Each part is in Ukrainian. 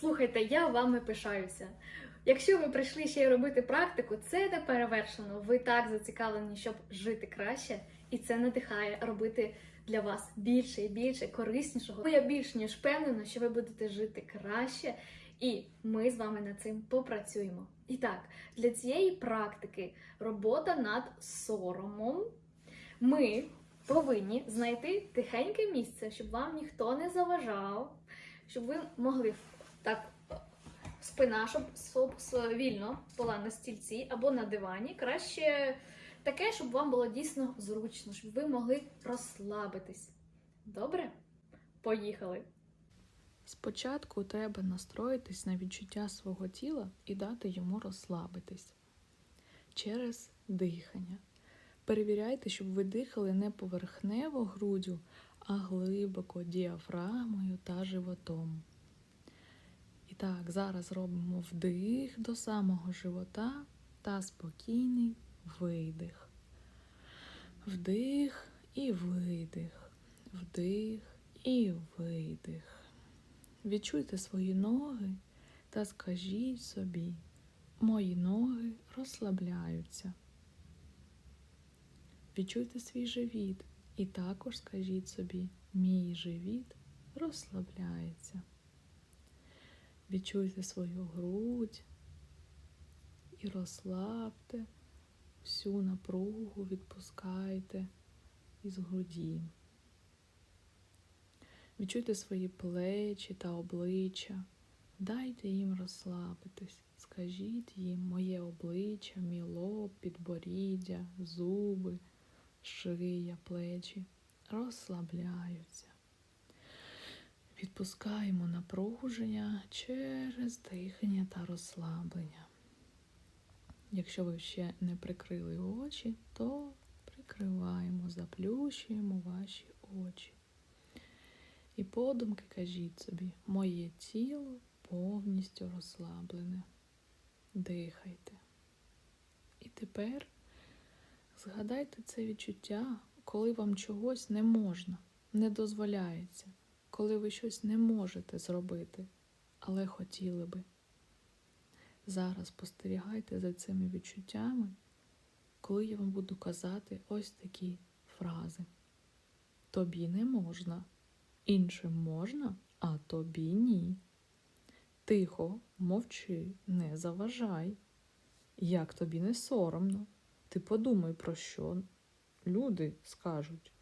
Слухайте, я вами пишаюся. Якщо ви прийшли ще й робити практику, це не перевершено. Ви так зацікавлені, щоб жити краще, і це надихає робити для вас більше і більше кориснішого. Ну, Я більш ніж впевнена, що ви будете жити краще, і ми з вами над цим попрацюємо. І так, для цієї практики робота над соромом. Ми повинні знайти тихеньке місце, щоб вам ніхто не заважав, щоб ви могли так спина, щоб вільно була на стільці або на дивані. Краще таке, щоб вам було дійсно зручно, щоб ви могли розслабитись. Добре? Поїхали! Спочатку треба настроїтись на відчуття свого тіла і дати йому розслабитись через дихання. Перевіряйте, щоб ви дихали не поверхнево груддю, а глибоко діафрагмою та животом. Так, зараз робимо вдих до самого живота та спокійний видих. Вдих і видих. Вдих і видих. Відчуйте свої ноги та скажіть собі, мої ноги розслабляються. Відчуйте свій живіт і також скажіть собі, мій живіт розслабляється. Відчуйте свою грудь і розслабте всю напругу, відпускайте із груді. Відчуйте свої плечі та обличчя. Дайте їм розслабитись. Скажіть їм моє обличчя, мій лоб, підборіддя, зуби, шия, плечі розслабляються. Відпускаємо напруження через дихання та розслаблення. Якщо ви ще не прикрили очі, то прикриваємо, заплющуємо ваші очі. І подумки кажіть собі, моє тіло повністю розслаблене. Дихайте. І тепер згадайте це відчуття, коли вам чогось не можна, не дозволяється, коли ви щось не можете зробити, але хотіли би. Зараз спостерігайте за цими відчуттями, коли я вам буду казати ось такі фрази. Тобі не можна. Іншим можна, а тобі ні. Тихо, мовчи, не заважай. Як тобі не соромно? Ти подумай, про що люди скажуть.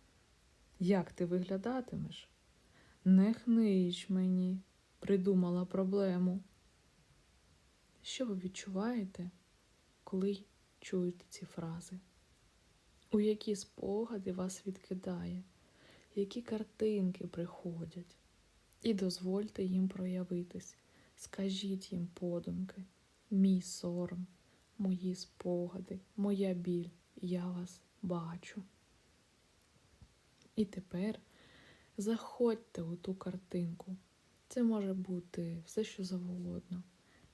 Як ти виглядатимеш? Не хнич мені, придумала проблему. Що ви відчуваєте, коли чуєте ці фрази? У які спогади вас відкидає? які картинки приходять, і дозвольте їм проявитись. Скажіть їм подумки, мій сором, мої спогади, моя біль, я вас бачу. І тепер заходьте у ту картинку. Це може бути все, що завгодно.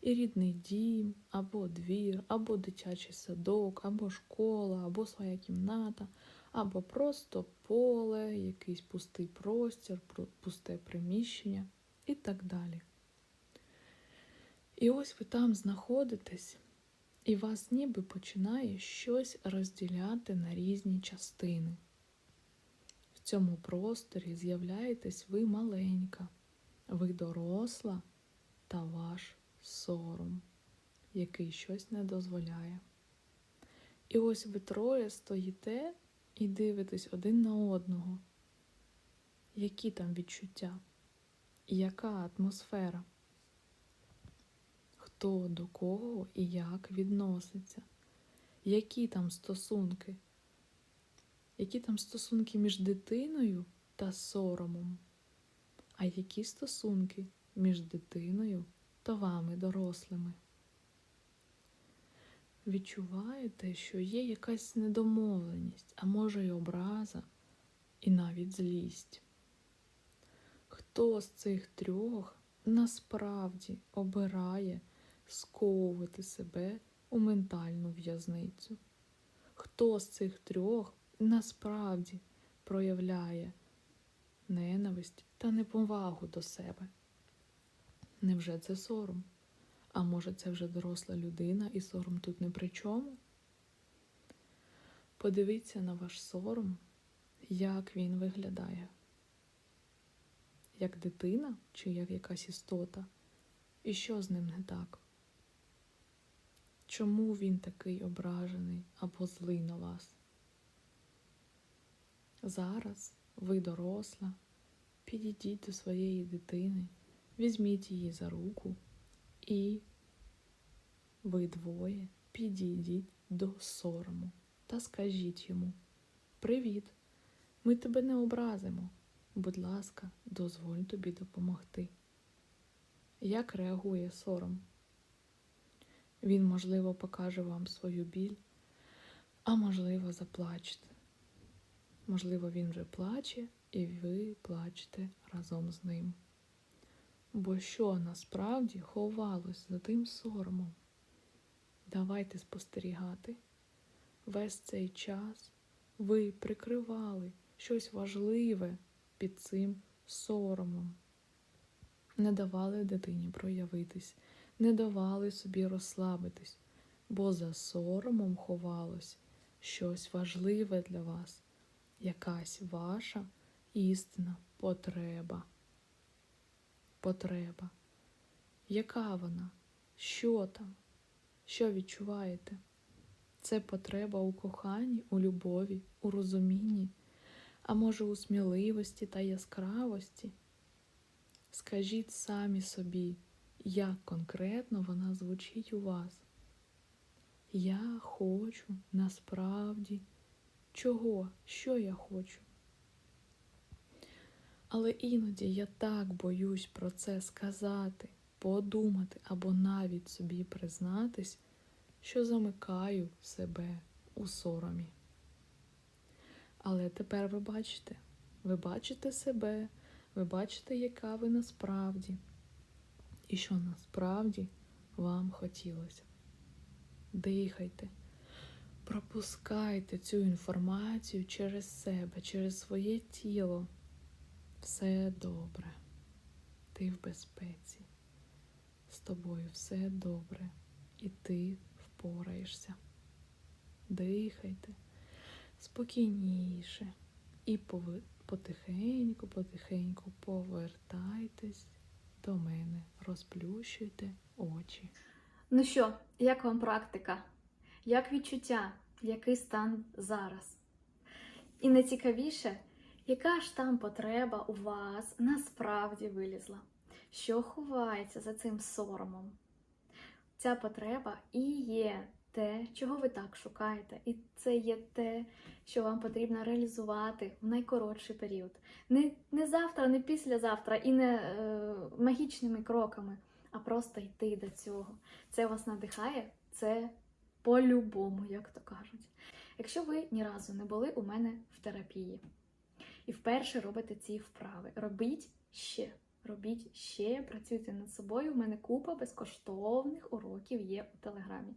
І рідний дім, або двір, або дитячий садок, або школа, або своя кімната, або просто поле, якийсь пустий простір, пусте приміщення і так далі. І ось ви там знаходитесь, і вас ніби починає щось розділяти на різні частини. Цьому просторі з'являєтесь ви маленька, ви доросла та ваш сором, який щось не дозволяє. І ось ви троє стоїте і дивитесь один на одного, які там відчуття, яка атмосфера, хто до кого і як відноситься, які там стосунки, які там стосунки між дитиною та соромом, а які стосунки між дитиною та вами, дорослими. Відчуваєте, що є якась недомовленість, а може й образа, і навіть злість. Хто з цих трьох насправді обирає сковувати себе у ментальну в'язницю? Хто з цих трьох насправді проявляє ненависть та неповагу до себе? Невже це сором? А може, це вже доросла людина, і сором тут не при чому? Подивіться на ваш сором, як він виглядає. Як дитина чи як якась істота? І що з ним не так? Чому він такий ображений або злий на вас? Зараз ви доросла, підійдіть до своєї дитини, візьміть її за руку і ви двоє підійдіть до сорому та скажіть йому: Привіт, ми тебе не образимо. Будь ласка, дозволь тобі допомогти. Як реагує сором? Він, можливо, покаже вам свою біль, а можливо, заплачете. Можливо, він вже плаче, і ви плачете разом з ним. Бо що насправді ховалось за тим соромом? Давайте спостерігати. Весь цей час ви прикривали щось важливе під цим соромом. Не давали дитині проявитись, не давали собі розслабитись, бо за соромом ховалось щось важливе для вас, якась ваша істинна потреба. Потреба. Яка вона? Що там? Що відчуваєте? Це потреба у коханні, у любові, у розумінні, а може у сміливості та яскравості? Скажіть самі собі, як конкретно вона звучить у вас. Я хочу насправді чого, що я хочу. Але іноді я так боюсь про це сказати, подумати або навіть собі признатись, що замикаю себе у соромі. Але тепер ви бачите, ви бачите себе, ви бачите, яка ви насправді, і що насправді вам хотілося. Дихайте, пропускайте цю інформацію через себе, через своє тіло. Все добре. Ти в безпеці. З тобою все добре. І ти впораєшся. Дихайте спокійніше. І потихеньку, потихеньку повертайтесь до мене. Розплющуйте очі. Ну що, як вам практика? Як відчуття? Який стан зараз? І найцікавіше, яка ж там потреба у вас насправді вилізла? Що ховається за цим соромом? Ця потреба і є те, чого ви так шукаєте, і це є те, що вам потрібно реалізувати в найкоротший період. Не, не завтра, не післязавтра і не е, магічними кроками, а просто йти до цього. Це вас надихає, це по-любому, як то кажуть. Якщо ви ні разу не були у мене в терапії і вперше робите ці вправи, робіть ще. Робіть ще, працюйте над собою. У мене купа безкоштовних уроків є у телеграмі.